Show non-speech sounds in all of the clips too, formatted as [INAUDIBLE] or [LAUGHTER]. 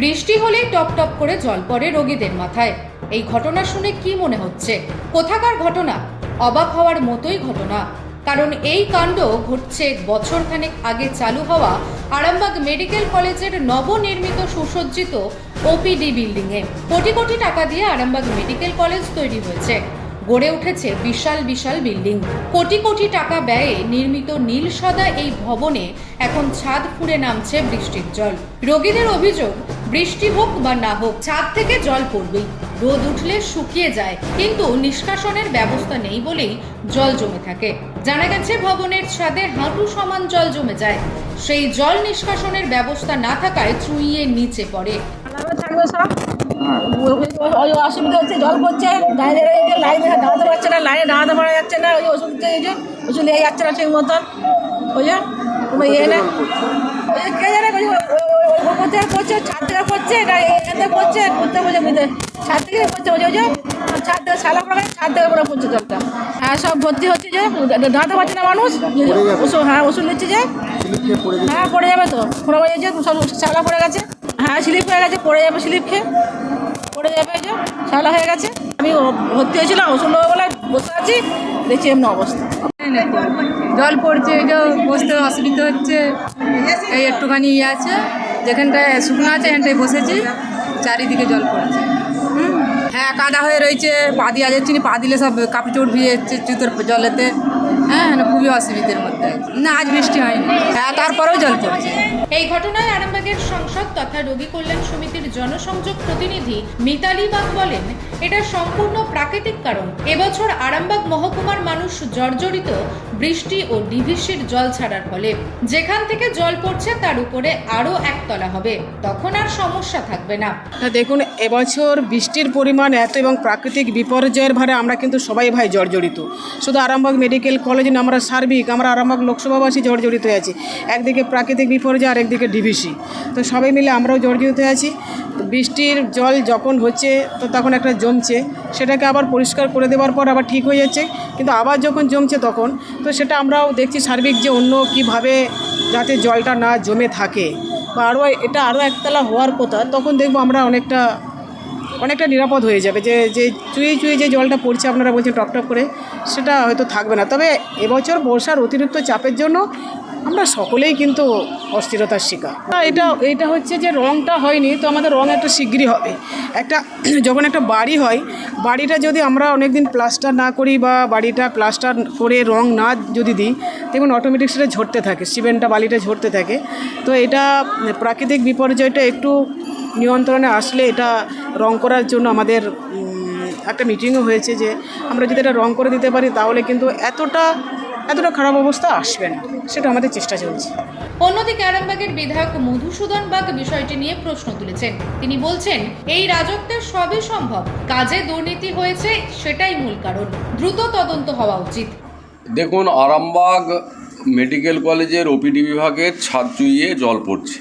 বৃষ্টি হলেই top top করে জল পড়ে রোগীদের মাথায়। এই ঘটনা শুনে কি মনে হচ্ছে? কোথাকার ঘটনা? অবাক হওয়ার মতোই ঘটনা। কারণ এই কাণ্ড ঘটছে বছরখানেক আগে চালু হওয়া আরামবাগ মেডিকেল কলেজের নবনির্মিত সুসজ্জিত ওপিডি বিল্ডিংয়ে। কোটি কোটি টাকা দিয়ে আরামবাগ মেডিকেল কলেজ তৈরি হয়েছে। গড়ে উঠেছে বিশাল বিশাল বিল্ডিং। কোটি কোটি টাকা ব্যয়ে নির্মিত নীল সাদা এই ভবনে এখন ছাদ ফুঁড়ে নামছে বৃষ্টির জল। রোগীদের অভিযোগ বৃষ্টি হোক বা না হোক, ছাদ থেকে জল পড়বেই। রোদ উঠলে শুকিয়ে যায়, কিন্তু নিষ্কাশনের ব্যবস্থা নেই বলেই জল জমে থাকে। জানা গেছে, ভবনের ছাদে হাঁটু সমান জল জমে যায়। সেই জল নিষ্কাশনের ব্যবস্থা না থাকায় চুইয়ে নিচে পড়ে। অসুবিধা হচ্ছে, জল পড়ছে, লাইনে না, লাইনে যাচ্ছে না, ওই ওষুধ ওষুধ নিয়ে যাচ্ছে না ঠিক মতন। ওই যে জানে ওই করতে হ্যাঁ সব ভর্তি হচ্ছে যে পারছে না মানুষ, ওষুধ হ্যাঁ ওষুধ যে হ্যাঁ পড়ে যাবে তো সব পড়ে গেছে হ্যাঁ স্লিপ হয়ে গেছে, পড়ে যাবে স্লিপ খেয়ে, পড়ে যাবে যে হয়ে গেছে, আমি ভর্তি হয়েছিলাম, ওষুধ নেব বলে বসে আছি, দেখছি এমন অবস্থা। জল পড়ছে যে বসতে অসুবিধা হচ্ছে, এই একটুখানি ইয়ে আছে যেখানটায় শুকনো আছে, এখানটায় বসেছি, চারিদিকে জল পড়ছে। হ্যাঁ কাদা হয়ে রয়েছে, পা দিয়ে যাচ্ছি পা দিলে সব কাপড় চোট ভিজে যাচ্ছে জুতোর জলেতে। হ্যাঁ খুবই অসুবিধার মধ্যে। না আজ বৃষ্টি হয়নি। হ্যাঁ তারপরেও জল পড়ছে। এই ঘটনায় আরামবাগের সংসদ তথা রোগী কল্যাণ সমিতির জনসংযোগ প্রতিনিধি মিতালি বাগ বলেন এটা সম্পূর্ণ প্রাকৃতিক কারণ। এবছর আরামবাগ মহকুমার মানুষ জর্জরিত বৃষ্টি ও ডিভিসির জল ছাড়ার ফলে। যেখান থেকে জল পড়ছে তার উপরে আরও একতলা হবে। তখন আর সমস্যা থাকবে না। তা দেখুন এবছর বৃষ্টির পরিমাণ এত এবং প্রাকৃতিক বিপর্যয়ের ভারে আমরা কিন্তু সবাই ভাই জর্জরিত। শুধু আরামবাগ মেডিকেল কলেজ না আমরা সার্বিক, আমরা আরামবাগ লোকসভাবাসী জর্জরিত আছি। একদিকে প্রাকৃতিক বিপর্যয়, আর একদিকে ডিভিসি। তো সবাই মিলে আমরাও জর্জরিত আছি। বৃষ্টির জল যখন হচ্ছে, তো তখন একটা জমছে। সেটাকে আবার পরিষ্কার করে দেওয়ার পর আবার ঠিক হয়ে যাচ্ছে। কিন্তু আবার যখন জমছে তখন, তো সেটা আমরাও দেখছি সার্বিক যে অন্য কীভাবে যাতে জলটা না জমে থাকে। বা আরও, এটা আরও একতলা হওয়ার কথা, তখন দেখব আমরা অনেকটা অনেকটা নিরাপদ হয়ে যাবে। যে যে, চুয়ে চুয়ে যে জলটা পড়ছে আপনারা বলছেন টপ টপ করে, সেটা হয়তো থাকবে না। তবে এবছর বর্ষার অতিরিক্ত চাপের জন্য আমরা সকলেই কিন্তু অস্থিরতার শিকার। এটা এটা হচ্ছে যে রঙটা হয়নি, তো আমাদের রঙ একটা শিগগিরই হবে। একটা, [CLEARS THROAT] যখন একটা বাড়ি হয়, বাড়িটা যদি আমরা অনেকদিন প্লাস্টার না করি বা বাড়িটা প্লাস্টার করে রং না যদি দিই, দেখুন অটোমেটিক সেটা ঝরতে থাকে, সিমেন্টটা বালিটা ঝরতে থাকে। তো এটা প্রাকৃতিক বিপর্যয়টা একটু নিয়ন্ত্রণে আসলে এটা রং করার জন্য আমাদের একটা মিটিংও হয়েছে যে আমরা যদি এটা রং করে দিতে পারি, তাহলে কিন্তু এতটা এতটা খারাপ অবস্থা আসবে না। সেটা আমাদের চেষ্টা চলছে। অন্যদিকে আরামবাগের বিধায়ক মধুসূদন বাগ বিষয়টি নিয়ে প্রশ্ন তুলেছেন। তিনি বলছেন এই রাজত্বের সবই সম্ভব। কাজে দুর্নীতি হয়েছে সেটাই মূল কারণ। দ্রুত তদন্ত হওয়া উচিত। দেখুন আরামবাগ মেডিকেল কলেজের ওপিডি বিভাগের ছাদ চুইয়ে জল পড়ছে।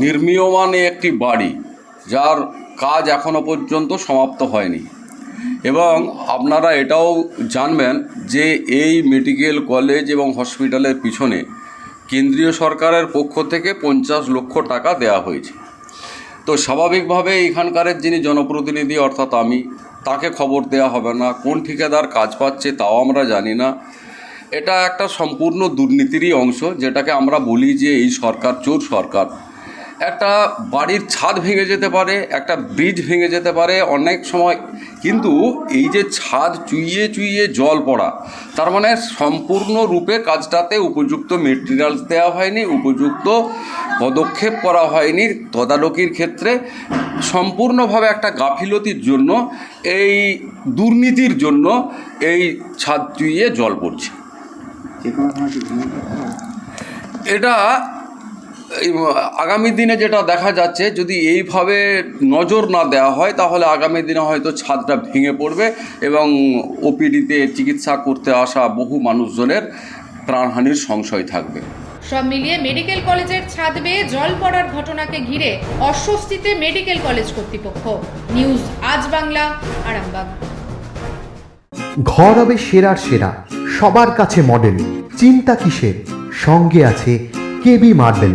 নির্মীয়মান একটি বাড়ি যার কাজ এখনও পর্যন্ত সমাপ্ত হয়নি। এবং আপনারা এটাও জানবেন যে এই মেডিকেল কলেজ এবং হসপিটালের পিছনে কেন্দ্রীয় সরকারের পক্ষ থেকে পঞ্চাশ লক্ষ টাকা দেওয়া হয়েছে। তো স্বাভাবিকভাবে এখানকারের যিনি জনপ্রতিনিধি, অর্থাৎ আমি, তাকে খবর দেওয়া হবে না, কোন ঠিকাদার কাজ পাচ্ছে তাও আমরা জানি না। এটা একটা সম্পূর্ণ দুর্নীতিরই অংশ, যেটাকে আমরা বলি যে এই সরকার চোর সরকার। একটা বাড়ির ছাদ ভেঙে যেতে পারে একটা ব্রিজ ভেঙে যেতে পারে অনেক সময়। কিন্তু এই যে ছাদ চুইয়ে চুইয়ে জল পড়া তার মানে সম্পূর্ণরূপে কাজটাতে উপযুক্ত মেটেরিয়ালস দেওয়া হয়নি উপযুক্ত পদক্ষেপ করা হয়নি তদারকির ক্ষেত্রে। সম্পূর্ণভাবে একটা গাফিলতির জন্য এই দুর্নীতির জন্য এই ছাদ চুইয়ে জল পড়ছে। এটা আগামী দিনে যেটা দেখা যাচ্ছে যদি এইভাবে নজর না দেওয়া হয় তাহলে আগামী দিনে হয়তো ছাদটা ভেঙে পড়বে এবং ওপিডিতে চিকিৎসা করতে আসা বহু মানুষজনের প্রাণহানির সংশয় থাকবে। সব মিলিয়ে মেডিকেল কলেজের ছাদ বেয়ে জল পড়ার ঘটনাকে ঘিরে অস্বস্তিতে মেডিকেল কলেজ কর্তৃপক্ষ। নিউজ আজ বাংলা আরামবাগ। ঘর হবে সেরার সেরা সবার কাছে মডেল চিন্তা কিসের? সঙ্গে আছে KB marble